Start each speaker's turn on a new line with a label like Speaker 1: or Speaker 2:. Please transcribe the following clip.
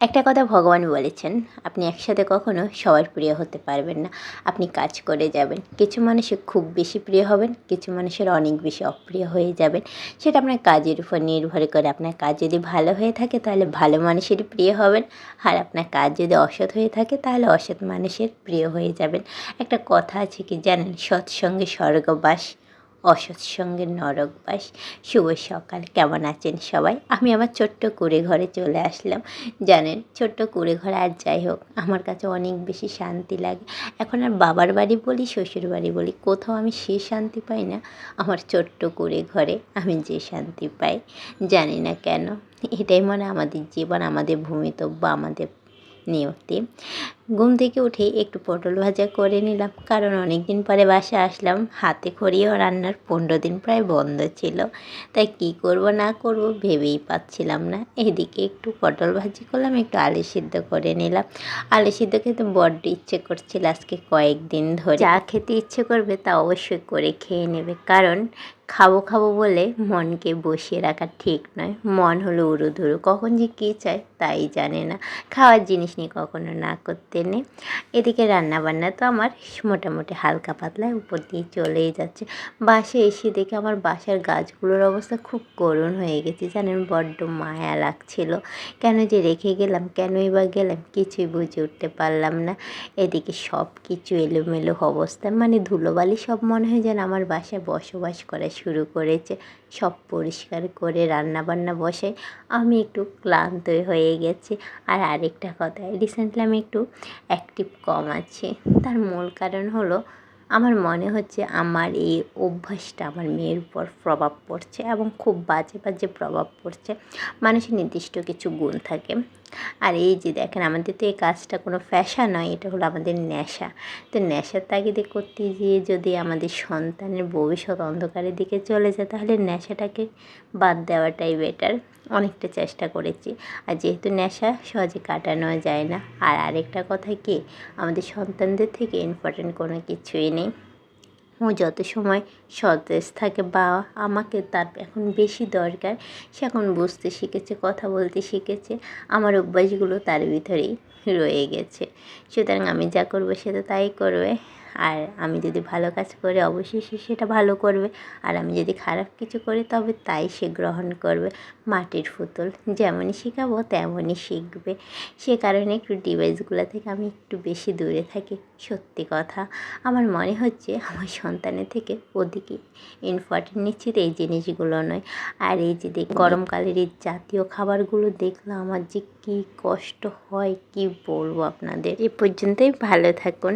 Speaker 1: একটা কথা ভগবান বলেছেন, আপনি একসাথে কখনো সবার প্রিয় হতে পারবেন না। আপনি কাজ করে যাবেন, কিছু মানুষের খুব বেশি প্রিয় হবেন, কিছু মানুষের অনেক বেশি অপ্রিয় হয়ে যাবেন। সেটা আপনার কাজের উপর নির্ভর করে। আপনার কাজ যদি ভালো হয়ে থাকে, তাহলে ভালো মানুষেরই প্রিয় হবেন। আর আপনার কাজ যদি অসৎ হয়ে থাকে, তাহলে অসৎ মানুষের প্রিয় হয়ে যাবেন। একটা কথা আছে কি জানেন? সৎসঙ্গে স্বর্গবাস অসৎ সঙ্গে নরকবাস শুভ সকাল, কেমন আছেন সবাই? আমি আমার ছোট্ট কুড়ে ঘরে চলে আসলাম। জানেন, ছোট্ট কুড়ে ঘরে আর যাই হোক, আমার কাছে অনেক বেশি শান্তি লাগে। এখন আর বাবার বাড়ি বলি, শ্বশুর বাড়ি বলি, কোথাও আমি সে শান্তি পাই না। আমার ছোট্ট কুড়ে ঘরে আমি যে শান্তি পাই, জানি না কেন। এটাই মনে আমাদের জীবন, আমাদের ভূমিতব্য আমাদের নিয়তি। ঘুম থেকে উঠে একটু পটল ভাজা করে নিলাম, কারণ অনেক দিন পরে বাসা আসলাম, হাতে খড়িয়েও রান্নার পনেরো দিন প্রায় বন্ধ ছিল। তাই কি করব না করব ভেবেই পাচ্ছিলাম না। এদিকে একটু পটল ভাজি করলাম, একটু আলু সিদ্ধ করে নিলাম। আলু সিদ্ধ খেতে বড্ড ইচ্ছে করছিল আজকে কয়েকদিন ধরে। যা খেতে ইচ্ছে করবে তা অবশ্যই করে খেয়ে নেবে, কারণ খাব খাব বলে মনকে বসিয়ে রাখা ঠিক নয়। মন হলো উড়ু ধুরু কখন যে কী চায় তাই জানে না। খাওয়ার জিনিস নিয়ে কখনো না করতে নেই এদিকে রান্না বান্না তো আমার মোটামুটি হালকা পাতলা উপর দিয়ে চলেই যাচ্ছে। বাসে এসে দেখে আমার বাসার গাছগুলোর অবস্থা খুব করুণ হয়ে গেছে। জানেন, বড্ড মায়া লাগছিল। কেন যে রেখে গেলাম, কেনই বা গেলাম কিছুই বুঝে উঠতে পারলাম না। এদিকে সব কিছু এলোমেলো অবস্থা মানে ধুলোবালি সব মনে হয় যেন আমার বাসায় বসবাস করা শুরু করেছে। সব পরিষ্কার করে রান্না বান্না বসে আমি একটু ক্লান্ত হয়ে গেছি। আর আরেকটা কথা রিসেন্টলি আমি একটু অ্যাক্টিভ কম আছি। তার মূল কারণ হলো, আমার মনে হচ্ছে আমার এই অভ্যাসটা আমার মেয়ের উপর প্রভাব পড়ছে এবং খুব বাজে বাজে প্রভাব পড়ছে। মানুষের নির্দিষ্ট কিছু গুণ থাকে। আর এই যে দেখেন, আমাদের তো এই কাজটা কোনো ফ্যাশা নয়, এটা হলো আমাদের নেশা। তো নেশার তাগিদে করতে গিয়ে যদি আমাদের সন্তানের ভবিষ্যৎ অন্ধকারের দিকে চলে যায়, তাহলে নেশাটাকে বাদ দেওয়াটাই বেটার অনেকটা চেষ্টা করেছি। আর যেহেতু নেশা, সহজে কাটানো যায় না। আর আরেকটা কথা কি, আমাদের সন্তানদের থেকে ইম্পর্টেন্ট কোনো কিছুই নেই। ও যত সময় সতেজ থাকে বা আমাকে তার এখন বেশি দরকার। সে এখন বুঝতে শিখেছে, কথা বলতে শিখেছে। আমার অভ্যাসগুলো তার ভিতরেই রয়ে গেছে। সুতরাং আমি যা করব সেটা তাই করবে। আর আমি যদি ভালো কাজ করি, অবশ্যই সে সেটা ভালো করবে। আর আমি যদি খারাপ কিছু করি, তবে তাই সে গ্রহণ করবে। মাটির পুতুল যেমনই শেখাবো, তেমনই শিখবে। সে কারণে একটু ডিভাইসগুলো থেকে আমি একটু বেশি দূরে থাকি। সত্যি কথা, আমার মনে হচ্ছে আমার সন্তানের থেকে ওদিকে ইম্পর্টেন্ট নিশ্চিত এই জিনিসগুলো নয়। আর এই যে দেখ, গরমকালের এই জাতীয় খাবারগুলো দেখলে আমার যে কী কষ্ট হয়, কি বলব আপনাদের? এ পর্যন্তই, ভালো থাকুন।